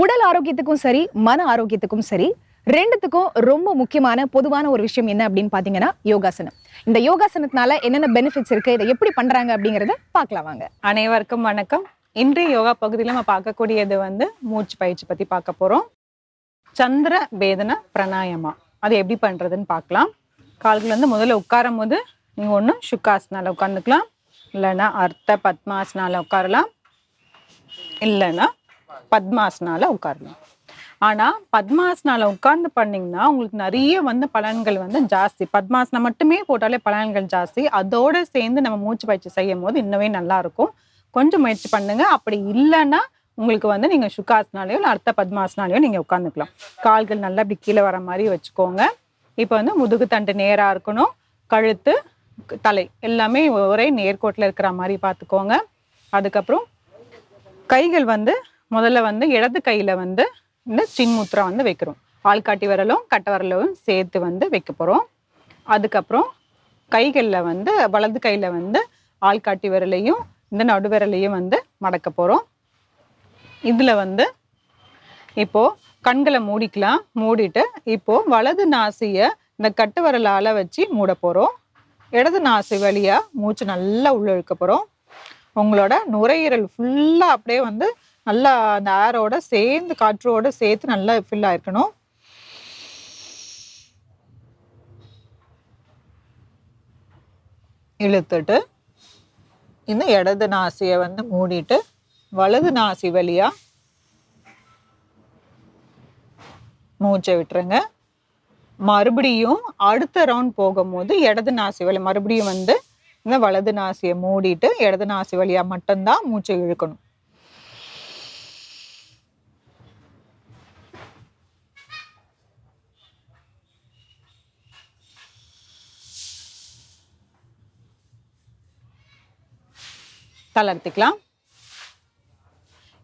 உடல் ஆரோக்கியத்துக்கும் சரி மன ஆரோக்கியத்துக்கும் சரி ரெண்டுத்துக்கும் ரொம்ப முக்கியமான பொதுவான ஒரு விஷயம் என்ன அப்படின்னு பார்த்தீங்கன்னா யோகாசனம். இந்த யோகாசனத்தினால என்னென்ன பெனிஃபிட்ஸ் இருக்கு இதை எப்படி பண்றாங்க அப்படிங்கறத பார்க்கலாம் வாங்க. அனைவருக்கும் வணக்கம். இன்றைய யோகா பகுதியில் நம்ம பார்க்கக்கூடியது வந்து மூச்சு பயிற்சி பற்றி பார்க்க போகிறோம் சந்திர வேதன பிராணாயமா. அது எப்படி பண்ணுறதுன்னு பார்க்கலாம். கால்கள் வந்து முதல்ல உட்காரும் போது நீங்கள் ஒன்று சுக்காசனால உட்காந்துக்கலாம் இல்லைன்னா அர்த்த பத்மாசனால உட்காரலாம். இல்லைன்னா பத்மாசனால உட்காரலாம் ஆனால் பத்மாசனால உட்கார்ந்து பண்ணீங்கன்னா உங்களுக்கு நிறைய வந்து பலன்கள் வந்து ஜாஸ்தி. பத்மாசனம் மட்டுமே போட்டாலே பலன்கள் ஜாஸ்தி. அதோட சேர்ந்து நம்ம மூச்சு பயிற்சி செய்யும் போது இன்னவே நல்லா இருக்கும் கொஞ்சம் முயற்சி பண்ணுங்க. அப்படி இல்லைன்னா உங்களுக்கு வந்து நீங்க சுக்காசனாலையோ இல்லை அர்த்த பத்மாசனாலேயோ நீங்க உட்காந்துக்கலாம் கால்கள் நல்லா இப்படி கீழே வர மாதிரி வச்சுக்கோங்க. இப்போ வந்து முதுகு தண்டு நேராக இருக்கணும். கழுத்து தலை எல்லாமே ஒரே நேர்கோட்டில் இருக்கிற மாதிரி பார்த்துக்கோங்க. அதுக்கப்புறம் கைகள் வந்து முதல்ல வந்து இடது கையில் வந்து இந்த சின்முத்ரா வந்து வைக்கிறோம். ஆள்காட்டி விரலும் கட்ட விரலும் சேர்த்து வந்து வைக்க போகிறோம் அதுக்கப்புறம் கைகளில் வந்து வலது கையில் வந்து ஆள்காட்டி விரலையும் இந்த நடுவிரலையும் வந்து மடக்க போகிறோம் இதில் வந்து இப்போது கண்களை மூடிக்கலாம். மூடிட்டு இப்போது வலது நாசியை இந்த கட்டு விரலால வச்சு மூட போகிறோம் இடது நாசி வழியாக மூச்சு நல்லா உள்ள இழுக்க போகிறோம் உங்களோட நுரையீரல் ஃபுல்லாக அப்படியே வந்து நல்லா அந்த ஏரோட சேர்ந்து காற்றோட சேர்த்து நல்லா ஃபில் ஆயிருக்கணும். இழுத்துட்டு இந்த இடது நாசியை வந்து மூடிட்டு வலது நாசி வழியா மூச்சை விட்டுருங்க. மறுபடியும் அடுத்த ரவுண்ட் போகும்போது இடது நாசி வழி மறுபடியும் வந்து இந்த வலது நாசியை மூடிட்டு இடது நாசி வழியா மட்டும்தான் மூச்சை இழுக்கணும். தளர்த்திக்கலாம்.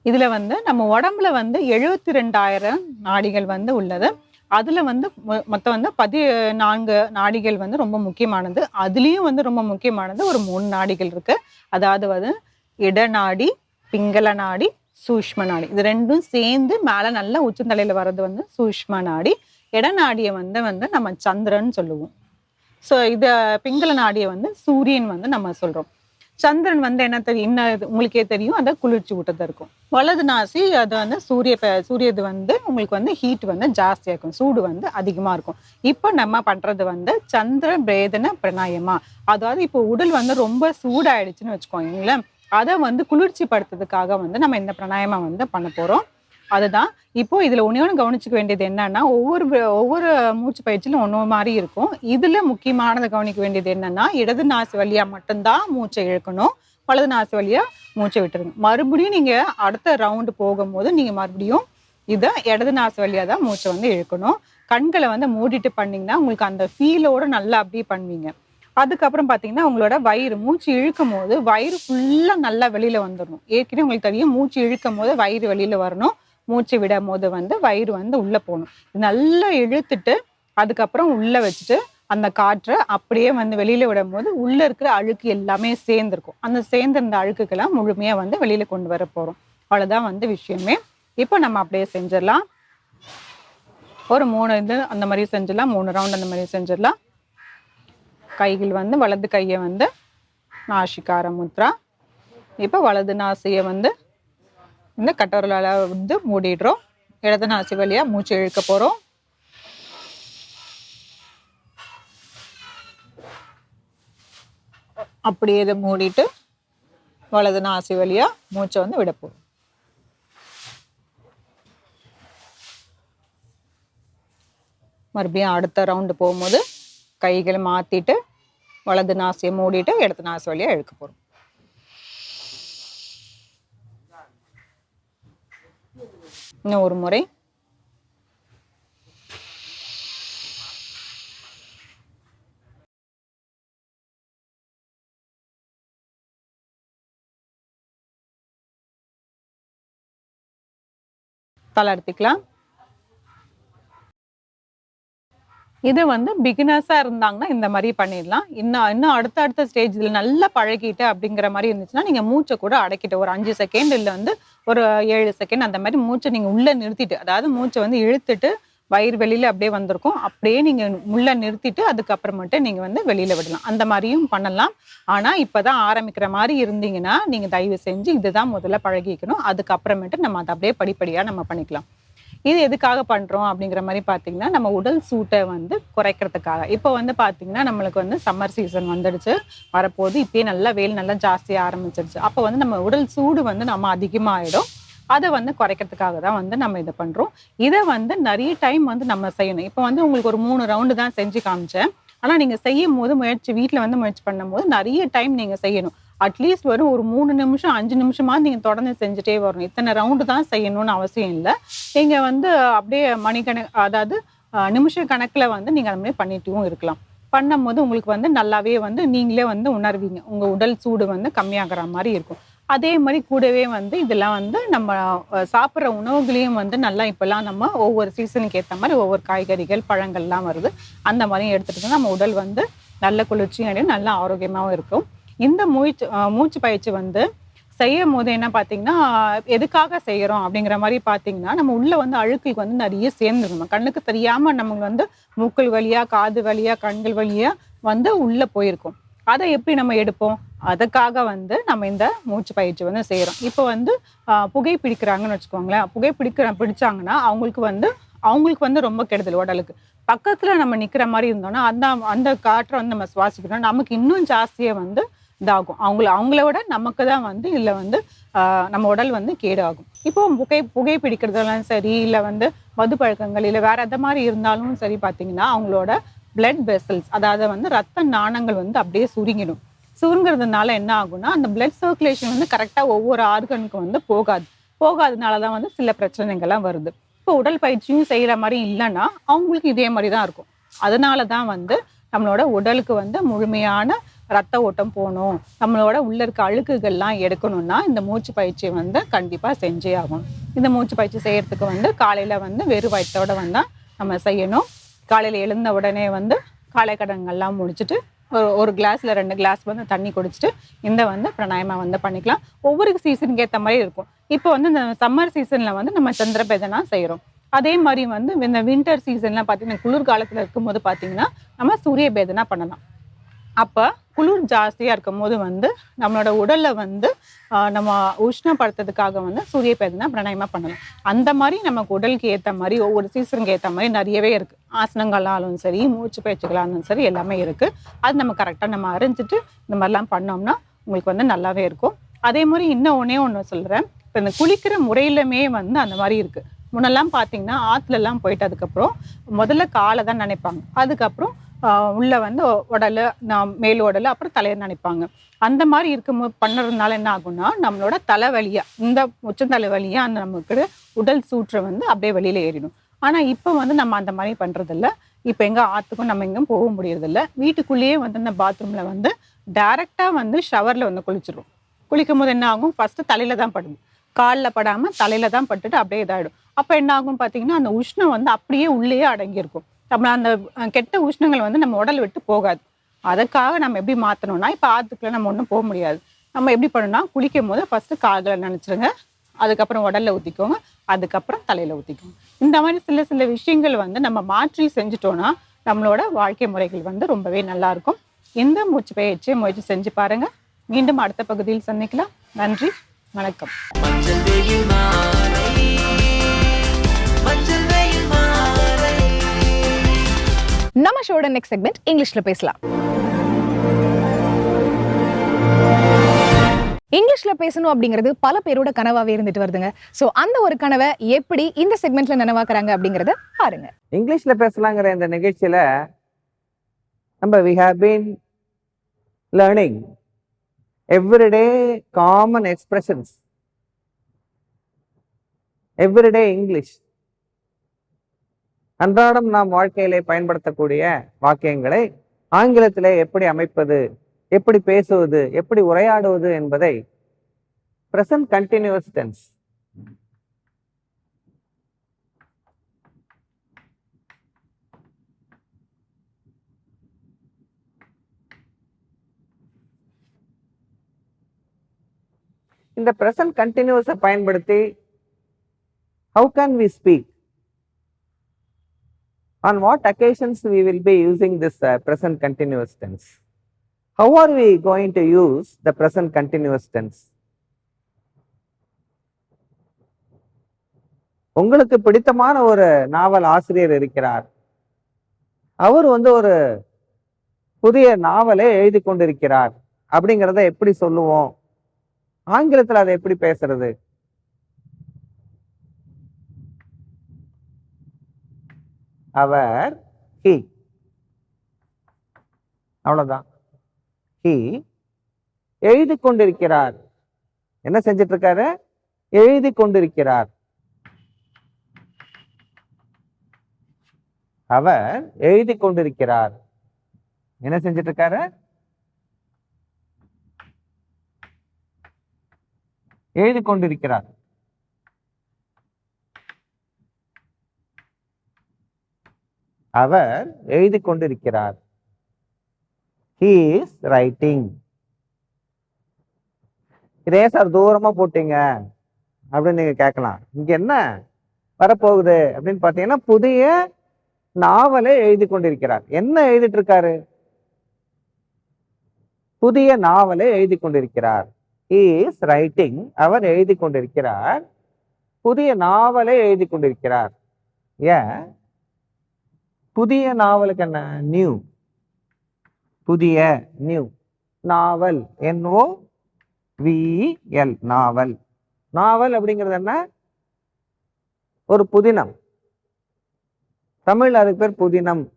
இதில் வந்து நம்ம உடம்புல வந்து எழுபத்தி ரெண்டாயிரம் நாடிகள் வந்து உள்ளது. அதில் வந்து மொ- மொத்தம் வந்து பதினான்கு நாடிகள் வந்து ரொம்ப முக்கியமானது. அதுலேயும் வந்து ரொம்ப முக்கியமானது ஒரு மூணு நாடிகள் இருக்குது அதாவது வந்து இடநாடி பிங்கள நாடி சூஷ்ம நாடி. இது ரெண்டும் சேர்ந்து மேலே நல்லா உச்சந்தலையில் வர்றது வந்து சூஷ்ம நாடி. இடநாடியை வந்து வந்து நம்ம சந்திரன் சொல்லுவோம். ஸோ இதை பிங்கள நாடியை வந்து சூரியன் வந்து நம்ம சொல்கிறோம் சந்திரன் வந்து என்ன தெரியும் என்ன இது உங்களுக்கே தெரியும். அதை குளிர்ச்சி ஊட்டத்தை இருக்கும். வலது நாசி அது வந்து சூரிய சூரியது வந்து உங்களுக்கு வந்து ஹீட் வந்து ஜாஸ்தியாக இருக்கும் சூடு வந்து அதிகமாக இருக்கும். இப்போ நம்ம பண்ணுறது வந்து சந்திர பிரேதன பிரணாயமா. அதாவது இப்போ உடல் வந்து ரொம்ப சூடாயிடுச்சுன்னு வச்சுக்கோங்களேன். அதை வந்து குளிர்ச்சி படுத்துறதுக்காக வந்து நம்ம இந்த பிரணாயமா வந்து பண்ண போகிறோம் அதுதான். இப்போ இதுல ஒண்ணே ஒன்று கவனிச்சுக்க வேண்டியது என்னன்னா ஒவ்வொரு ஒவ்வொரு மூச்சு பயிற்சியிலும் ஒன்று மாதிரி இருக்கும். இதுல முக்கியமானதை கவனிக்க வேண்டியது என்னன்னா இடது நாசி வழியா மட்டும்தான் மூச்சை இழுக்கணும். வலது நாசி வழியா மூச்சை விட்டுருங்க மறுபடியும் நீங்க அடுத்த ரவுண்டு போகும்போது நீங்க மறுபடியும் இதை இடது நாசி வழியா தான் மூச்சை வந்து இழுக்கணும். கண்களை வந்து மூடிட்டு பண்ணீங்கன்னா உங்களுக்கு அந்த ஃபீலோட நல்லா அப்படியே பண்ணுவீங்க. அதுக்கப்புறம் பார்த்தீங்கன்னா உங்களோட வயிறு மூச்சு இழுக்கும் போது வயிறு ஃபுல்லாக நல்லா வெளியில் வந்துடணும் ஏற்கனவே உங்களுக்கு தெரியும் மூச்சு இழுக்கும் போது வயிறு வெளியில் வரணும். மூச்சு விடும் போது வந்து வயிறு வந்து உள்ளே போகணும் நல்லா இழுத்துட்டு அதுக்கப்புறம் உள்ளே வச்சுட்டு அந்த காற்றை அப்படியே வந்து வெளியில் விடும் போது உள்ளே இருக்கிற அழுக்கு எல்லாமே சேர்ந்துருக்கும். அந்த சேர்ந்திருந்த அழுக்குக்கெல்லாம் முழுமையாக வந்து வெளியில் கொண்டு வர போகிறோம் அவ்வளோதான் வந்து விஷயமே. இப்போ நம்ம அப்படியே செஞ்சிடலாம். ஒரு மூணு இது அந்த மாதிரி செஞ்சிடலாம். மூணு ரவுண்ட் அந்த மாதிரி செஞ்சிடலாம். கைகள் வந்து வலது கையை வந்து நாஷிகார முத்ரா. இப்போ வலது நாசியை வந்து இந்த கட்டவரலால் வந்து மூடிடுறோம். இடது நாசி வழியாக மூச்சு இழுக்க போகிறோம் அப்படியே இதை மூடிட்டு வலது நாசி வழியாக மூச்சை வந்து விட போகிறோம் மறுபடியும் அடுத்த ரவுண்டு போகும்போது கைகளை மாற்றிட்டு வலது நாசியை மூடிட்டு இடது நாசி வழியாக இழுக்க போகிறோம் இன்னும் ஒரு முறை. தளர்த்திக்கலாம் இது வந்து பிகினர்ஸாக இருந்தாங்கன்னா இந்த மாதிரி பண்ணிடலாம். இன்னும் இன்னும் அடுத்த அடுத்த ஸ்டேஜ் இதில் நல்லா பழகிட்டு அப்படிங்கிற மாதிரி இருந்துச்சுன்னா நீங்கள் மூச்சை கூட அடக்கிட்டு ஒரு அஞ்சு செகண்ட் இல்லை வந்து ஒரு ஏழு செகண்ட் அந்த மாதிரி மூச்சை நீங்கள் உள்ளே நிறுத்திட்டு அதாவது மூச்சை வந்து இழுத்துட்டு வயிறு வெளியில் அப்படியே வந்திருக்கும். அப்படியே நீங்கள் உள்ளே நிறுத்திட்டு அதுக்கப்புறமேட்டு நீங்கள் வந்து வெளியில் விடலாம். அந்த மாதிரியும் பண்ணலாம். ஆனால் இப்போ தான் ஆரம்பிக்கிற மாதிரி இருந்தீங்கன்னா நீங்கள் தயவு செஞ்சு இதுதான் முதல்ல பழகிக்கணும். அதுக்கப்புறமேட்டு நம்ம அதை அப்படியே படிப்படியாக நம்ம பண்ணிக்கலாம். இது எதுக்காக பண்றோம் அப்படிங்கிற மாதிரி பார்த்தீங்கன்னா நம்ம உடல் சூட்டை வந்து குறைக்கிறதுக்காக. இப்போ வந்து பார்த்தீங்கன்னா நம்மளுக்கு வந்து சம்மர் சீசன் வந்துடுச்சு. வரப்போது இப்பயே நல்லா வெயில் நல்லா ஜாஸ்தியாக ஆரம்பிச்சிருச்சு. அப்போ வந்து நம்ம உடல் சூடு வந்து நம்ம அதிகமாகிடும் அதை வந்து குறைக்கிறதுக்காக தான் வந்து நம்ம இதை பண்றோம். இதை வந்து நிறைய டைம் வந்து நம்ம செய்யணும். இப்போ வந்து உங்களுக்கு ஒரு மூணு ரவுண்டு தான் செஞ்சு காமிச்சேன். ஆனா நீங்க செய்யும் போது முயற்சி வீட்டில் வந்து முயற்சி பண்ணும்போது நிறைய டைம் நீங்கள் செய்யணும். அட்லீஸ்ட் வரும் ஒரு மூணு நிமிஷம் அஞ்சு நிமிஷமா நீங்கள் தொடர்ந்து செஞ்சுட்டே வரணும். இத்தனை ரவுண்டு தான் செய்யணும்னு அவசியம் இல்லை. நீங்கள் வந்து அப்படியே மணிக்கணக்கு அதாவது நிமிஷ கணக்கில் வந்து நீங்கள் அது மாதிரி பண்ணிட்டும் இருக்கலாம். பண்ணும்போது உங்களுக்கு வந்து நல்லாவே வந்து நீங்களே வந்து உணர்வீங்க. உங்கள் உடல் சூடு வந்து கம்மியாகிற மாதிரி இருக்கும். அதே மாதிரி கூடவே வந்து இதெல்லாம் வந்து நம்ம சாப்பிட்ற உணவுகளையும் வந்து நல்லா இப்போல்லாம் நம்ம ஒவ்வொரு சீசனுக்கு ஏற்ற மாதிரி ஒவ்வொரு காய்கறிகள் பழங்கள்லாம் வருது. அந்த மாதிரியும் எடுத்துகிட்டு நம்ம உடல் வந்து நல்ல குளிர்ச்சியும் அடையும் ஆரோக்கியமாகவும் இருக்கும். இந்த மூச்சு மூச்சு பயிற்சி வந்து செய்யும் போது என்ன பார்த்தீங்கன்னா எதுக்காக செய்கிறோம் அப்படிங்கிற மாதிரி பார்த்தீங்கன்னா நம்ம உள்ளே வந்து அழுக்குக்கு வந்து நிறைய சேர்ந்துருக்கணும் கண்ணுக்கு தெரியாமல் நம்ம வந்து மூக்கள் வழியாக காது வழியாக கண்கள் வழியாக வந்து உள்ளே போயிருக்கும். அதை எப்படி நம்ம எடுப்போம்? அதுக்காக வந்து நம்ம இந்த மூச்சு பயிற்சி வந்து செய்கிறோம் இப்போ வந்து புகை பிடிக்கிறாங்கன்னு வச்சுக்கோங்களேன். புகை பிடிக்கிற பிடிச்சாங்கன்னா அவங்களுக்கு வந்து அவங்களுக்கு வந்து ரொம்ப கெடுதல் உடலுக்கு. பக்கத்தில் நம்ம நிற்கிற மாதிரி இருந்தோம்னா அந்த அந்த காற்றை வந்து நம்ம சுவாசிக்கணும். நமக்கு இன்னும் ஜாஸ்தியாக வந்து இதாகும். அவங்கள அவங்கள விட நமக்கு தான் வந்து இதில் வந்து நம்ம உடல் வந்து கேடாகும். இப்போ புகை புகை பிடிக்கிறதெல்லாம் சரி இல்லை வந்து மது பழக்கங்கள் இல்லை வேற எந்த மாதிரி இருந்தாலும் சரி பார்த்தீங்கன்னா அவங்களோட பிளட் வெசல்ஸ் அதாவது வந்து ரத்த நாணங்கள் வந்து அப்படியே சுருங்கிடும். சுருங்கிறதுனால என்ன ஆகும்னா அந்த பிளட் சர்க்குலேஷன் வந்து கரெக்டாக ஒவ்வொரு ஆர்கனுக்கு வந்து போகாது. போகாதனால தான் வந்து சில பிரச்சனைகள்லாம் வருது. இப்போ உடல் பயிற்சியும் செய்கிற மாதிரி இல்லைன்னா அவங்களுக்கு இதே மாதிரி தான் இருக்கும். அதனால தான் வந்து நம்மளோட உடலுக்கு வந்து முழுமையான ரத்த ஓட்டம் போகணும். நம்மளோட உள்ள இருக்க அழுக்குகள்லாம் எடுக்கணும்னா இந்த மூச்சு பயிற்சி வந்து கண்டிப்பாக செஞ்சே ஆகணும். இந்த மூச்சு பயிற்சி செய்யறதுக்கு வந்து காலையில் வந்து வெறும் வயத்தோடு வந்தால் நம்ம செய்யணும். காலையில் எழுந்த உடனே வந்து காலை கடன்கள்லாம் முடிச்சுட்டு ஒரு ஒரு கிளாஸில் ரெண்டு கிளாஸ் வந்து தண்ணி குடிச்சிட்டு இந்த வந்து பிராணாயமா வந்து பண்ணிக்கலாம். ஒவ்வொரு சீசனுக்கு ஏற்ற மாதிரி இருக்கும். இப்போ வந்து இந்த சம்மர் சீசனில் வந்து நம்ம சந்திரபேதனா செய்கிறோம் அதே மாதிரி வந்து இந்த வின்டர் சீசன்லாம் பார்த்தீங்கன்னா குளிர்காலத்தில் இருக்கும்போது பார்த்தீங்கன்னா நம்ம சூரிய பேதனா பண்ணலாம். அப்போ குளிர் ஜாஸ்தியாக இருக்கும் போது வந்து நம்மளோட உடலில் வந்து நம்ம உஷ்ணப்படுத்துறதுக்காக வந்து சூரிய பேதனா பிரணயமாக பண்ணலாம். அந்த மாதிரி நமக்கு உடலுக்கு ஏற்ற மாதிரி ஒவ்வொரு சீசனுக்கு ஏற்ற மாதிரி நிறையவே இருக்குது ஆசனங்களாலும் சரி மூச்சு பயிற்சிகளாலும் சரி எல்லாமே இருக்குது அது நம்ம கரெக்டாக நம்ம அறிஞ்சிட்டு இந்த மாதிரிலாம் பண்ணோம்னா உங்களுக்கு வந்து நல்லாவே இருக்கும். அதே மாதிரி இன்னும் ஒன்றே ஒன்று சொல்கிறேன் இப்போ இந்த குளிக்கிற முறையிலுமே வந்து அந்த மாதிரி இருக்குது முன்னெல்லாம் பார்த்தீங்கன்னா ஆற்றுலலாம் போயிட்டு அதுக்கப்புறம் முதல்ல காலை தான் நினைப்பாங்க. அதுக்கப்புறம் உள்ள வந்து உடல் நான் மேல் உடல் அப்புறம் தலையை நினைப்பாங்க. அந்த மாதிரி இருக்கும் பண்ணுறதுனால என்ன ஆகும்னா நம்மளோட தலைவலியாக இந்த உச்சந்தலை வழியாக அந்த நமக்கு உடல் சூற்றை வந்து அப்படியே வெளியில் ஏறிடும். ஆனால் இப்போ வந்து நம்ம அந்த மாதிரி பண்ணுறதில்ல இப்போ எங்கே ஆற்றுக்கும் நம்ம எங்கேயும் போக முடியறதில்ல. வீட்டுக்குள்ளேயே வந்து இந்த பாத்ரூமில் வந்து டைரெக்டாக வந்து ஷவரில் வந்து குளிச்சிடும் குளிக்கும் போது என்ன ஆகும்? ஃபஸ்ட்டு தலையில் தான் படுது காலில் படாமல் தலையில் தான் பட்டுட்டு அப்படியே இதாயிடும். அப்போ என்ன ஆகும் பார்த்தீங்கன்னா அந்த உஷ்ணம் வந்து அப்படியே உள்ளேயே அடங்கியிருக்கும். நம்ம அந்த கெட்ட உஷ்ணங்கள் வந்து நம்ம உடல் விட்டு போகாது. அதுக்காக நம்ம எப்படி மாற்றணும்னா இப்போ ஆற்றுக்குள்ள நம்ம ஒன்றும் போக முடியாது. நம்ம எப்படி பண்ணணும்னா குளிக்கும் போது ஃபஸ்ட்டு கால்களை நினச்சிருங்க. அதுக்கப்புறம் உடலில் ஊற்றிக்கோங்க அதுக்கப்புறம் தலையில் ஊற்றிக்கோங்க இந்த மாதிரி சில சில விஷயங்கள் வந்து நம்ம மாற்றி செஞ்சுட்டோன்னா நம்மளோட வாழ்க்கை முறைகள் வந்து ரொம்பவே நல்லாயிருக்கும் இந்த மூச்சு பயிற்சியை முயற்சி செஞ்சு பாருங்கள் மீண்டும் அடுத்த பகுதியில் சந்திக்கலாம். நன்றி. வணக்கம். ஷோட நெக்ஸ்ட் செக்மெண்ட் இங்கிலீஷில் பேசலாம். இங்கிலீஷ்ல பேசணும் அப்படிங்கிறது பல பேரோட கனவாவே இருந்துட்டு வருதுங்க. சோ அந்த ஒரு கனவை எப்படி இந்த செக்மெண்ட்ல நினைவாக்குறாங்க அப்படிங்கறத பாருங்க. இங்கிலீஷ்ல பேசலாங்கிற இந்த நிகழ்ச்சியில நம்ம we have been learning everyday common expressions everyday English அன்றாடம் நாம் வாழ்க்கையிலே பயன்படுத்தக்கூடிய வாக்கியங்களை ஆங்கிலத்திலே எப்படி அமைப்பது எப்படி பேசுவது எப்படி உரையாடுவது என்பதை பிரசன்ட் கண்டினியூஸ் டென்ஸ் இந்த பிரசன்ட் கண்டினியூஸை பயன்படுத்தி how can we speak on what occasions we will be using this uh, present continuous tense how are we going to use the present continuous tense உங்களுக்கு பிடித்தமான ஒரு நாவல் ஆசிரியர் இருக்கிறார் அவர் வந்து ஒரு புதிய நாவலை எழுதி கொண்டிருக்கிறார் அப்படிங்கிறத எப்படி சொல்லுவோம் ஆங்கிலத்தில் அதை எப்படி பேசுறது அவர் ஹி அவ்வளவுதான். ஹி எழுதி கொண்டிருக்கிறார். என்ன செஞ்சிட்டு இருக்காரு எழுதி கொண்டிருக்கிறார். அவர் எழுதி கொண்டிருக்கிறார். என்ன செஞ்சிட்டு இருக்காரு எழுதி கொண்டிருக்கிறார். அவர் எழுதி கொண்டிருக்கிறார். ஹீ இஸ் ரைட்டிங் இதே சார் தூரமா போட்டீங்க அப்படின்னு நீங்க கேட்கலாம். இங்க என்ன வரப்போகுது அப்படின்னு பாத்தீங்கன்னா புதிய நாவலை எழுதி கொண்டிருக்கிறார். என்ன எழுதிட்டு இருக்காரு? புதிய நாவலை எழுதி கொண்டிருக்கிறார். இஸ் ரைட்டிங் அவர் எழுதி கொண்டிருக்கிறார். புதிய நாவலை எழுதி கொண்டிருக்கிறார். ஏன்? புதிய நாவலுக்கு என்ன? நியூ புதிய new novel. N O V L novel. Novel அப்படிங்கிறது என்ன? ஒரு புதினம். தமிழ் அதுக்கு பேர் புதினம்.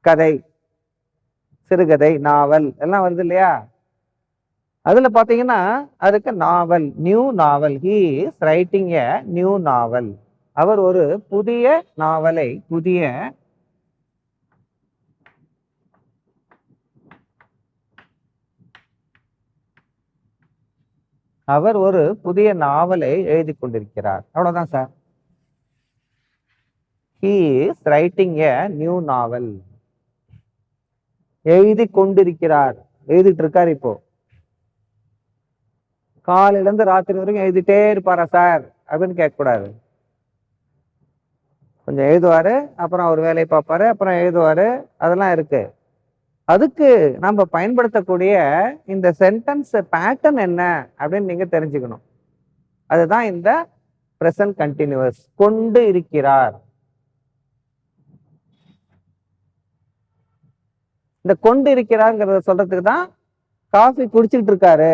கதை. சிறுகதை நாவல். எல்லாம் வருது இல்லையா? அதுல பாத்தீங்கன்னா அதுக்கு novel. New novel. He is writing a new novel அவர் ஒரு புதிய நாவலை புதிய அவர் ஒரு புதிய நாவலை எழுதி கொண்டிருக்கிறார். அவ்வளவுதான் sir he is writing a new novel எழுதி கொண்டிருக்கிறார். எழுதிட்டு இருக்கார் இப்போ. காலையிலேருந்து ராத்திரி வரைக்கும் எழுதிட்டே இருப்பாரா சார் அப்படின்னு கேட்கக்கூடாது. கொஞ்சம் எழுதுவார் அப்புறம் அவர் வேலையை பார்ப்பாரு அப்புறம் எழுதுவார். அதெல்லாம் இருக்குது அதுக்கு நம்ம பயன்படுத்தக்கூடிய இந்த சென்டென்ஸ் பேட்டர்ன் என்ன அப்படின்னு நீங்க தெரிஞ்சுக்கணும். அதுதான் இந்த பிரசன்ட் கண்டினியூஸ் கொண்டு இருக்கிறார். இந்த கொண்டு இருக்கிறாருங்கிறத சொல்றதுக்கு தான் காஃபி குடிச்சிட்டு இருக்காரு.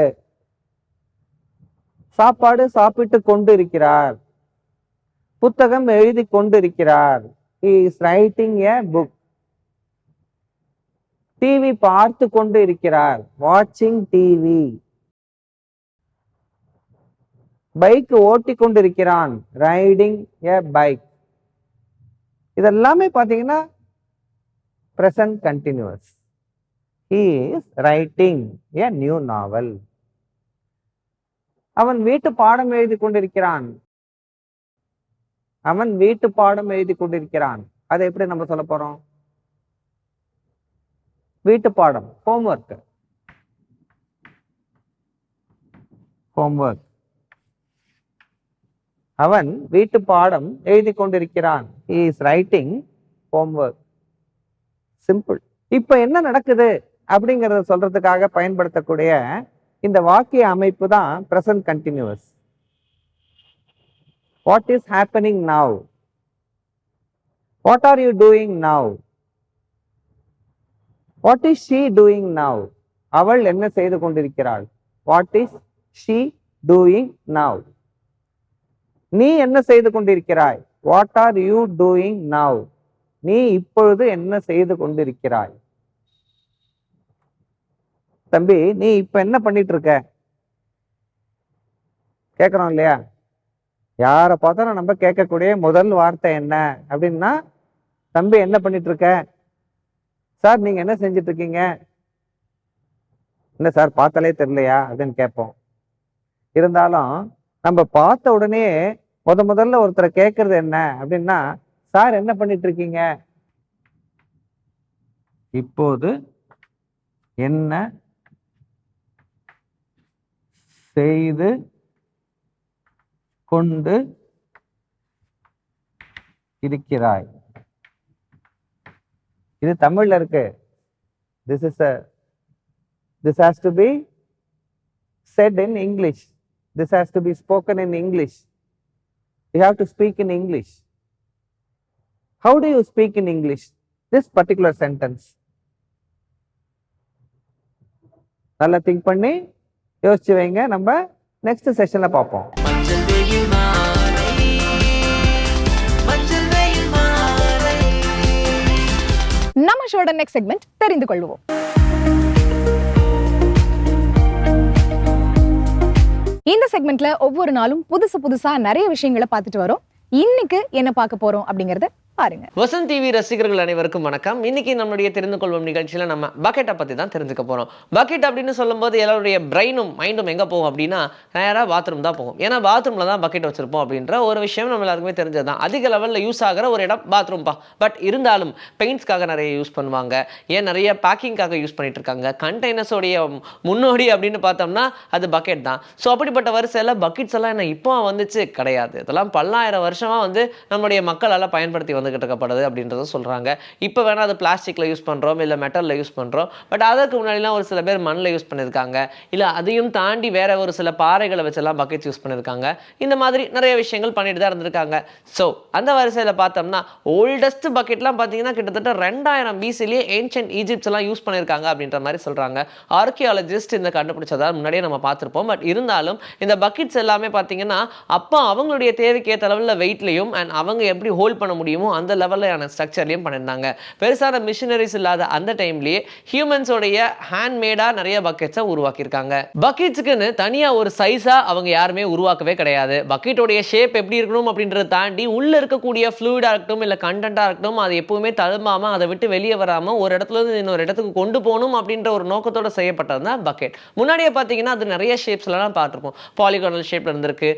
சாப்பாடு சாப்பிட்டு கொண்டு இருக்கிறார். புத்தகம் எழுதி கொண்டு இருக்கிறார். Is writing a book TV பார்த்து கொண்டு இருக்கிறார். வாட்சிங் டிவி பைக் ஓட்டி கொண்டிருக்கிறான். ரைடிங் எ பைக் இதெல்லாமே பார்த்தீங்கன்னா present continuous is writing a new novel அவன் வீட்டு பாடம் எழுதி கொண்டிருக்கிறான். அவன் வீட்டு பாடம் எழுதி கொண்டிருக்கிறான். அதை எப்படி நம்ம சொல்ல போறோம்? வீட்டு பாடம் ஹோம்ஒர்க் ஹோம்ஒர்க் அவன் வீட்டு பாடம் எழுதி கொண்டிருக்கிறான். இஸ் ரைட்டிங் ஹோம்ஒர்க் சிம்பிள் இப்ப என்ன நடக்குது அப்படிங்கிறத சொல்றதுக்காக பயன்படுத்தக்கூடிய இந்த வாக்கிய அமைப்பு தான் present continuous what is happening now what are you doing now what is she doing now அவள் என்ன செய்து கொண்டிருக்கிறாள்? What is she doing now நீ என்ன செய்து கொண்டிருக்கிறாய்? What are you doing now நீ இப்பொழுது என்ன செய்து கொண்டிருக்கிறாய்? தம்பி நீ இப்ப என்ன பண்ணிட்டு இருக்க? கேக்குறோம் இல்லையா? யாரை பார்த்தாலும் நம்ம கேட்கக்கூடிய முதல் வார்த்தை என்ன? அப்படின்னா தம்பி என்ன பண்ணிட்டு இருக்க? சார் நீங்க என்ன செஞ்சுட்டு இருக்கீங்க என்ன சார் பார்த்தாலே தெரியலையா? அப்படின்னு கேட்போம். இருந்தாலும் நம்ம பார்த்த உடனே முத முதல்ல ஒருத்தரை கேட்கறது என்ன? அப்படின்னா சார் என்ன பண்ணிட்டு இருக்கீங்க இப்போது என்ன செய்து கொண்டு இருக்கிறாய்? இது தமிழ்ல இருக்கு. This is this has to be set in English this has to be spoken in English you have to speak in English how do you speak in English this particular sentence நல்லா think பண்ணி யோசிச்சு வைங்க. நம்ம next செஷன்ல பார்ப்போம். ஷோட next segment தெரிந்து கொள்வோம். இந்த செக்மெண்ட்ல ஒவ்வொரு நாளும் புதுசு புதுசா நிறைய விஷயங்களை பார்த்துட்டு வரோம். இன்னைக்கு என்ன பார்க்க போறோம் அப்படிங்கறத பாருங்க. வசந்த் டிவி ரசிகர்கள் அனைவருக்கும் வணக்கம். இன்னைக்கு நம்மளுடைய தெரிந்து கொள்வோம் நிகழ்ச்சியில நம்ம பக்கெட்டை பத்தி தான் தெரிஞ்சுக்க போறோம். பக்கெட் அப்படின்னு சொல்லும்போது எல்லாருடைய பிரெயினும் மைண்டும் எங்க போகும் அப்படின்னா நேராக பாத்ரூம் தான் போகும். ஏன்னா பாத்ரூம்ல தான் பக்கெட் வச்சிருப்போம் அப்படின்ற ஒரு விஷயம் நம்ம எல்லாருக்குமே தெரிஞ்சது தான். அதிக லெவல்ல யூஸ் ஆகிற ஒரு இடம் பாத்ரூம் பா. பட் இருந்தாலும் பெயிண்ட்ஸ்க்காக நிறைய யூஸ் பண்ணுவாங்க. ஏன் நிறைய பேக்கிங்காக யூஸ் பண்ணிட்டு இருக்காங்க. கண்டெய்னர்ஸோடைய முன்னோடி அப்படின்னு பார்த்தோம்னா அது பக்கெட் தான். ஸோ அப்படிப்பட்ட வரிசையில் பக்கெட்ஸ் எல்லாம் என்ன இப்போ வந்துச்சு? கிடையாது. இதெல்லாம் பல்லாயிரம் வருஷமா வந்து நம்மளுடைய மக்களால் பயன்படுத்தி வந்து வந்துகிட்டு இருக்கப்படுது அப்படின்றத சொல்றாங்க. இப்போ வேணா அது பிளாஸ்டிக்ல யூஸ் பண்றோம் இல்லை மெட்டல்ல யூஸ் பண்றோம். பட் அதற்கு முன்னாடிலாம் ஒரு சில பேர் மண்ணில் யூஸ் பண்ணியிருக்காங்க இல்லை அதையும் தாண்டி வேற ஒரு சில பாறைகளை வச்செல்லாம் பக்கெட்ஸ் யூஸ் பண்ணியிருக்காங்க இந்த மாதிரி நிறைய விஷயங்கள் பண்ணிட்டு தான் இருந்திருக்காங்க. ஸோ அந்த வரிசையில் பார்த்தோம்னா ஓல்டஸ்ட் பக்கெட்லாம் பார்த்தீங்கன்னா கிட்டத்தட்ட ரெண்டாயிரம் பிசிலேயே ஏன்ஷியன்ட் ஈஜிப்ட்ஸ்லாம் யூஸ் பண்ணியிருக்காங்க அப்படின்ற மாதிரி சொல்றாங்க. ஆர்கியாலஜிஸ்ட் இந்த கண்டுபிடிச்சதா முன்னாடியே நம்ம பார்த்துருப்போம். பட் இருந்தாலும் இந்த பக்கெட்ஸ் எல்லாமே பார்த்தீங்கன்னா அப்போ அவங்களுடைய தேவைக்கு அளவில் லெவலில் வெயிட்லையும் அண்ட் அவங்க எப்படி ஹோல்ட் பண்ண முடியுமோ அந்த லெவலான ஸ்ட்ரக்சர்லையும் பண்ணியிருந்தாங்க. பெருசான மிஷினரிஸ் இல்லாத அந்த டைம்லேயே ஹியூமன்ஸோடைய ஹேண்ட்மேடாக நிறைய பக்கெட்ஸை உருவாக்கியிருக்காங்க. பக்கெட்ஸுக்குன்னு தனியாக ஒரு சைஸாக அவங்க யாருமே உருவாக்கவே கிடையாது. பக்கெட்டோடைய ஷேப் எப்படி இருக்கணும் அப்படின்றத தாண்டி உள்ள இருக்கக்கூடிய ஃப்ளூயிடாக இருக்கட்டும் இல்லை கண்டென்ட்டாக இருக்கட்டும் அது எப்பவுமே தழும்பாமல் அதை விட்டு வெளியே வராமல் ஒரு இடத்துல இருந்து இன்னொரு இடத்துக்கு கொண்டு போகணும் அப்படின்ற ஒரு நோக்கத்தோட செய்யப்பட்டது தான் பக்கெட் முன்னாடியே பார்த்தீங்கன்னா அது நிறைய ஷேப்ஸ்லாம் பார்த்துருப்போம். பாலிகானல் ஷேப்ல இருந்திருக்கு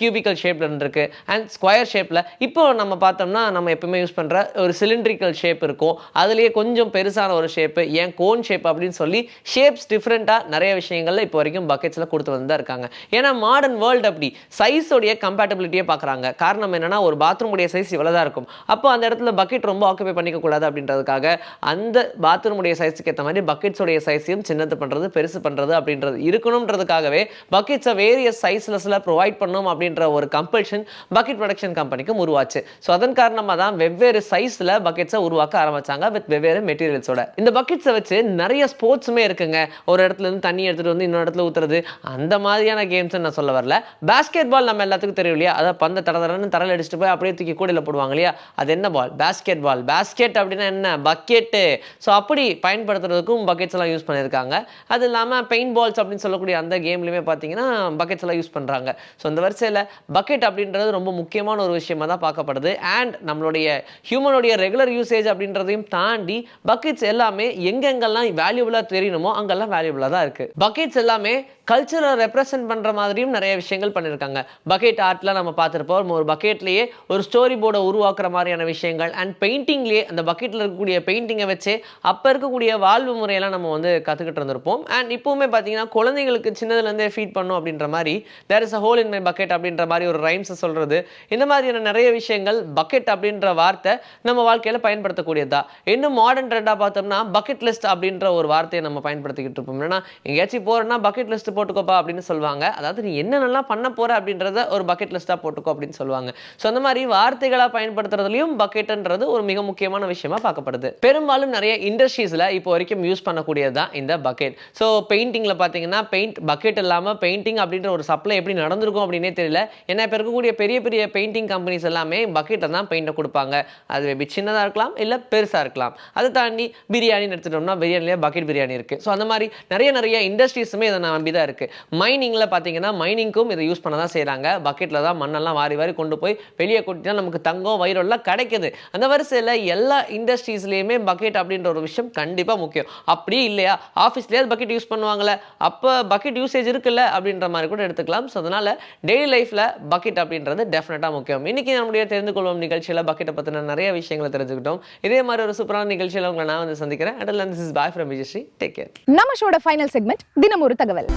கியூபிக்கல் ஷேப்ல இருந்திருக்கு அண்ட் ஸ்கொயர் ஷேப்ல இப்போ நம்ம பார்த்தோம்னா நம்ம எப்பவுமே யூஸ் பண்ணுற ஒரு சிலிண்ட்ரிக்கல் ஷேப் இருக்கும். அதுலேயே கொஞ்சம் பெருசான ஒரு ஷேப்பு ஏன் கோன் ஷேப் அப்படின்னு சொல்லி ஷேப்ஸ் டிஃப்ரெண்ட்டாக நிறைய விஷயங்களில் இப்போ வரைக்கும் பக்கெட்ஸில் கொடுத்து வந்து தான் இருக்காங்க. ஏன்னா மாடர்ன் வேர்ல்டு அப்படி சைஸோடைய கம்பேட்டபிலிட்டியே பார்க்குறாங்க காரணம் என்னென்னா ஒரு பாத்ரூமுடைய சைஸ் இவ்வளோ தான் இருக்கும். அப்போ அந்த இடத்துல பக்கெட் ரொம்ப ஆக்குபை பண்ணிக்க கூடாது அப்படின்றதுக்காக அந்த பாத்ரூமுடைய சைஸுக்கு ஏற்ற மாதிரி பக்கெட்ஸோடைய சைஸையும் சின்னது பண்ணுறது பெருசு பண்ணுறது அப்படின்றது இருக்கணுன்றதுக்காகவே பக்கெட்ஸை வேரியஸ் சைஸ்லஸில் ப்ரொவைட் பண்ணணும் அப்படின்ற ஒரு கம்பல்ஷன் பக்கெட் ப்ரொடக்ஷன் கம்பெனிக்கும் உருவாச்சு. ஸோ அதன் காரணமாக தான் வெவ்வேறு சைஸில் பக்கெட்ஸை உருவாக்க ஆரம்பிச்சாங்க வித் வெவ்வேறு மெட்டீரியல்ஸோட இந்த பக்கெட்ஸை வச்சு நிறைய ஸ்போர்ட்ஸுமே இருக்குங்க. ஒரு இடத்துல இருந்து தண்ணி எடுத்துட்டு வந்து இன்னொரு இடத்துல ஊத்துறது. அந்த மாதிரியான கேம்ஸ் நான் சொல்ல வரல. பேஸ்கெட் பால் நம்ம எல்லாத்துக்கும் தெரியும் இல்லையா? அதை பந்த தட தரன்னு தரையில் அடிச்சுட்டு போய் அப்படியே தூக்கி கூடையில் போடுவாங்க இல்லையா? அது என்ன பால் பேஸ்கெட் பால் பேஸ்கெட் அப்படின்னா என்ன? பக்கெட்டு ஸோ அப்படி பயன்படுத்துறதுக்கும் பக்கெட்ஸ் எல்லாம் யூஸ் பண்ணியிருக்காங்க. அது இல்லாமல் பெயிண்ட் பால்ஸ் அப்படின்னு சொல்லக்கூடிய அந்த கேம்லையுமே பார்த்தீங்கன்னா பக்கெட்ஸ் எல்லாம் யூஸ் பண்ணுறாங்க ஸோ இந்த வரிசையில் பக்கெட் அப்படின்றது ரொம்ப முக்கியமான ஒரு விஷயமா தான் பார்க்கப்படுது. அண்ட் நம்மளுடைய ஹியூமனுடைய ரெகுலர் யூசேஜ் அப்படின்றதையும் தாண்டி பக்கெட்ஸ் எல்லாமே எங்கெங்கெல்லாம் வேல்யூபிளாக தெரியணுமோ அங்கெல்லாம் வேல்யூபிளாக தான் இருக்குது பக்கெட்ஸ் எல்லாமே கல்ச்சரை ரெப்ரசன்ட் பண்ணுற மாதிரியும் நிறைய விஷயங்கள் பண்ணியிருக்காங்க பக்கெட் ஆர்ட்லாம் நம்ம பார்த்துருப்போம். ஒரு பக்கெட்லேயே ஒரு ஸ்டோரி போர்டை உருவாக்குற மாதிரியான விஷயங்கள் அண்ட் பெயிண்டிங்லேயே அந்த பக்கெட்டில் இருக்கக்கூடிய பெயிண்டிங்கை வச்சு அப்போ இருக்கக்கூடிய வாழ்வு முறையெல்லாம் நம்ம வந்து கற்றுக்கிட்டு இருந்திருப்போம். அண்ட் இப்போவுமே பார்த்தீங்கன்னா குழந்தைங்களுக்கு சின்னதுலேருந்தே ஃபீட் பண்ணும் அப்படின்ற மாதிரி there is a hole in my bucket அப்படின்ற மாதிரி ஒரு ரைம்ஸை சொல்கிறது இந்த மாதிரியான நிறைய விஷயங்கள் பக்கெட் அப்படின்ற வார்த்தை நம்ம வாழ்க்கையில் பயன்படுத்தக்கூடியதா. இன்னும் மாடர்ன் ட்ரெண்டாக பார்த்தோம்னா பக்கெட் லிஸ்ட் அப்படின்ற ஒரு வார்த்தையை நம்ம பயன்படுத்திக்கிட்டு இருப்போம். ஏன்னா எங்கேயாச்சும் போகிறோன்னா பக்கெட் லிஸ்ட் போட்டுக்கோப்பா அப்படின்னு சொல்லுவாங்க. அதாவது நீ என்னென்னலாம் பண்ண போற அப்படின்றத ஒரு பக்கெட் லிஸ்ட்டாக போட்டுக்கோ அப்படின்னு சொல்லுவாங்க. ஸோ அந்த மாதிரி வார்த்தைகளாக பயன்படுத்துறதுலையும் பக்கெட்ன்றது ஒரு மிக முக்கியமான விஷயமா பார்க்கப்படுது. பெரும்பாலும் நிறைய இண்டஸ்ட்ரீஸில் இப்போ வரைக்கும் யூஸ் பண்ணக்கூடியது தான் இந்த பக்கெட் ஸோ பெயிண்டிங்கில் பார்த்தீங்கன்னா பெயிண்ட் பக்கெட் இல்லாமல் பெயிண்டிங் அப்படின்ற ஒரு சப்ளை எப்படி நடந்திருக்கும் அப்படின்னே தெரியல. ஏன்னா இப்போ இருக்கக்கூடிய பெரிய பெரிய பெயிண்டிங் கம்பெனிஸ் எல்லாமே பக்கெட்டை தான் பெயிண்டை கொடுப்பாங்க கொடுப்பாங்க. அது மேபி சின்னதாக இருக்கலாம் இல்லை பெருசாக இருக்கலாம். அதை தாண்டி பிரியாணின்னு எடுத்துட்டோம்னா பிரியாணிலேயே பக்கெட் பிரியாணி இருக்குது ஸோ அந்த மாதிரி நிறைய நிறைய இண்டஸ்ட்ரீஸுமே இதை நம்பி தான் இருக்குது மைனிங்கில் பார்த்தீங்கன்னா மைனிங்க்கும் இதை யூஸ் பண்ண தான் செய்கிறாங்க பக்கெட்டில் தான் மண்ணெல்லாம் வாரி வாரி கொண்டு போய் வெளியே கொட்டினா நமக்கு தங்கம் வைரம்லாம் கிடைக்குது. அந்த வரிசையில் எல்லா இண்டஸ்ட்ரீஸ்லேயுமே பக்கெட் அப்படின்ற ஒரு விஷயம் கண்டிப்பாக முக்கியம். அப்படியே இல்லையா? ஆஃபீஸ்லேயே பக்கெட் யூஸ் பண்ணுவாங்களே? அப்போ பக்கெட் யூசேஜ் இருக்குல்ல? அப்படின்ற மாதிரி கூட எடுத்துக்கலாம். ஸோ அதனால் டெய்லி லைஃப்பில் பக்கெட் அப்படின்றது டெஃபினட்டாக முக்கியம். இன்றைக்கி நம்முடைய தெரிந்து கொள்வோம் நிகழ்ச்சியில் பக்கெட்டை பற்றின நிறைய விஷயங்களை தெரிஞ்சுக்கிட்டோம். இதே மாதிரி ஒரு சூப்பரான நிகழ்ச்சியில் உங்களை நான் வந்து சந்திக்கிறேன். And this is bye from Vijayasri take care நம்ம ஷோட ஃபைனல் செக்மெண்ட் தினம் ஒரு தகவல்.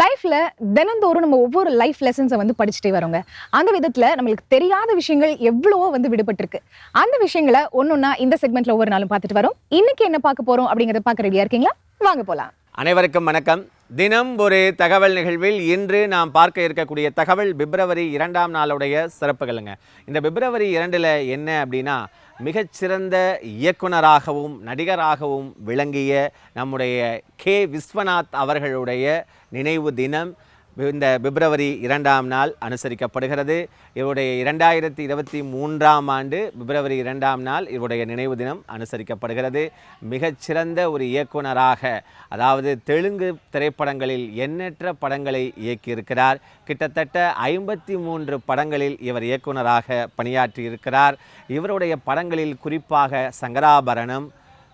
லைஃப்பில் தினந்தோறும் நம்ம ஒவ்வொரு லைஃப் லெசன்ஸை வந்து படிச்சுட்டே வரோங்க. அந்த விதத்தில் நம்மளுக்கு தெரியாத விஷயங்கள் எவ்வளவோ வந்து விடுபட்டிருக்கு. அந்த விஷயங்களை ஒன்றுன்னா இந்த செக்மெண்ட்டில் ஒவ்வொரு நாளும் பார்த்துட்டு வரோம். இன்னைக்கு என்ன பார்க்க போகிறோம் அப்படிங்கிறத பார்க்க ரெடியாக இருக்கீங்களா? வாங்க போகலாம் அனைவருக்கும் வணக்கம். தினம் ஒரு தகவல் நிகழ்வில் இன்று நாம் பார்க்க இருக்கக்கூடிய தகவல் பிப்ரவரி இரண்டாம் நாளுடைய சிறப்புகளுங்க. இந்த பிப்ரவரி இரண்டில் என்ன அப்படின்னா மிகச்சிறந்த இயக்குனராகவும் நடிகராகவும் விளங்கிய நம்முடைய கே. விஸ்வநாத் அவர்களுடைய நினைவு தினம். இந்த பிப்ரவரி இரண்டாம் நாள் அனுசரிக்கப்படுகிறது. இவருடைய இரண்டாயிரத்தி இருபத்தி மூன்றாம் ஆண்டு பிப்ரவரி இரண்டாம் நாள் இவருடைய நினைவு தினம் அனுசரிக்கப்படுகிறது. மிகச்சிறந்த ஒரு இயக்குனராக அதாவது தெலுங்கு திரைப்படங்களில் எண்ணற்ற படங்களை இயக்கியிருக்கிறார். கிட்டத்தட்ட ஐம்பத்தி மூன்று படங்களில் இவர் இயக்குனராக பணியாற்றியிருக்கிறார். இவருடைய படங்களில் குறிப்பாக சங்கராபரணம்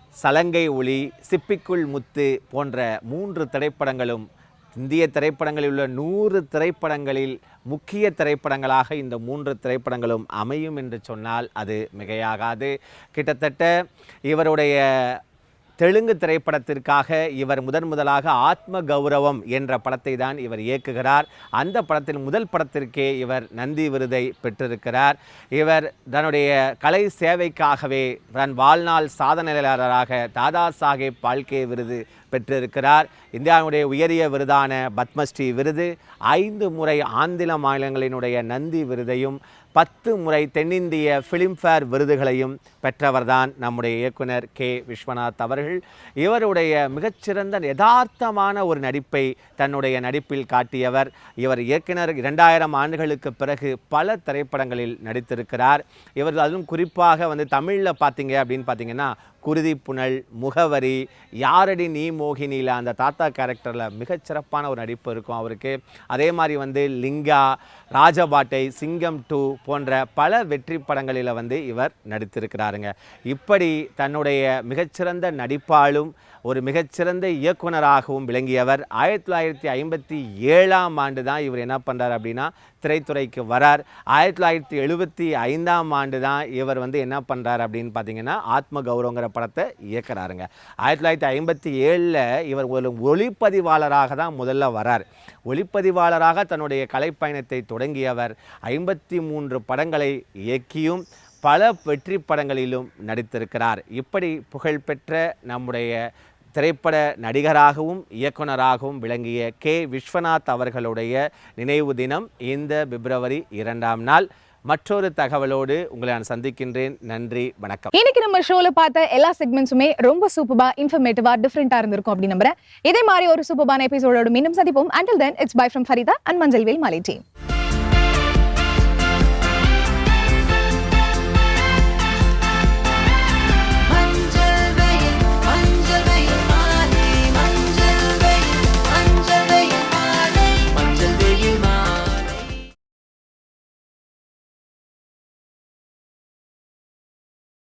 சலங்கை ஒளி சிப்பிக்குள் முத்து போன்ற மூன்று திரைப்படங்களும் இந்திய திரைப்படங்களில் உள்ள நூறு திரைப்படங்களில் முக்கிய திரைப்படங்களாக இந்த மூன்று திரைப்படங்களும் அமையும் என்று சொன்னால் அது மிகையாகாது. கிட்டத்தட்ட இவருடைய தெலுங்கு திரைப்படத்திற்காக இவர் முதன் முதலாக ஆத்ம கௌரவம் என்ற படத்தை தான் இவர் இயக்குகிறார். அந்த படத்தின் முதல் படத்திற்கே இவர் நந்தி விருதை பெற்றிருக்கிறார். இவர் தன்னுடைய கலை சேவைக்காகவே தன் வாழ்நாள் சாதனையாளராக தாதா சாஹேப் பால்கே விருது பெற்றிருக்கிறார். இந்தியாவுடைய உயரிய விருதான பத்மஸ்ரீ விருது ஐந்து முறை ஆந்திர மாநிலங்களினுடைய நந்தி விருதையும் பத்து முறை தென்னிந்திய ஃபிலிம்ஃபேர் விருதுகளையும் பெற்றவர்தான் நம்முடைய இயக்குனர் கே. விஸ்வநாத் அவர்கள். இவருடைய மிகச்சிறந்த யதார்த்தமான ஒரு நடிப்பை தன்னுடைய நடிப்பில் காட்டியவர். இவர் இயக்குனர் இரண்டாயிரம் ஆண்டுகளுக்கு பிறகு பல திரைப்படங்களில் நடித்திருக்கிறார். இவர் அதுவும் குறிப்பாக வந்து தமிழில் பார்த்தீங்க அப்படின்னு பார்த்தீங்கன்னா குருதி புனல் முகவரி யாரடி நீ மோகினியில் அந்த தாத்தா கேரக்டரில் மிகச்சிறப்பான ஒரு நடிப்பு இருக்கும் அவருக்கு. அதே மாதிரி வந்து லிங்கா ராஜபாட்டை சிங்கம் டூ போன்ற பல வெற்றி படங்களில் வந்து இவர் நடித்திருக்கிறாருங்க. இப்படி தன்னுடைய மிகச்சிறந்த நடிப்பாலும் ஒரு மிகச்சிறந்த இயக்குனராகவும் விளங்கியவர். ஆயிரத்தி தொள்ளாயிரத்தி ஐம்பத்தி ஏழாம் ஆண்டு தான் இவர் என்ன பண்ணுறார் அப்படின்னா திரைத்துறைக்கு வரார். ஆயிரத்தி தொள்ளாயிரத்தி எழுபத்தி ஐந்தாம் ஆண்டு தான் இவர் வந்து என்ன பண்ணுறார் அப்படின்னு பார்த்தீங்கன்னா ஆத்ம கௌரவங்கிற படத்தை இயக்குறாருங்க. ஆயிரத்தி தொள்ளாயிரத்தி ஐம்பத்தி ஏழில் இவர் ஒரு ஒளிப்பதிவாளராக தான் முதல்ல வரார். ஒளிப்பதிவாளராக தன்னுடைய கலைப்பயணத்தை தொடங்கியவர். ஐம்பத்தி மூன்று படங்களை இயக்கியும் பல வெற்றி படங்களிலும் நடித்திருக்கிறார். இப்படி புகழ்பெற்ற நம்முடைய திரைப்பட நடிகராகவும் இயக்குனராகவும் விளங்கிய கே. விஸ்வநாத் அவர்களுடைய நினைவு தினம் இந்த பிப்ரவரி இரண்டாம் நாள். மற்றொரு தகவலோடு உங்களை நான் சந்திக்கின்றேன். நன்றி வணக்கம். இன்னைக்கு நம்ம ஷோல பார்த்த எல்லா செக்மெண்ட்ஸுமே ரொம்ப சூப்பரா இன்ஃபர்மேட்டிவா டிஃப்ரெண்டா இருந்திருக்கும் அப்படின்னு நம்புறேன். இதே மாதிரி ஒரு சூப்பரான எபிசோடோடு மீண்டும் சந்திப்போம். Until then it's bye from Farida and மஞ்சள் வேல் மாலை டீம்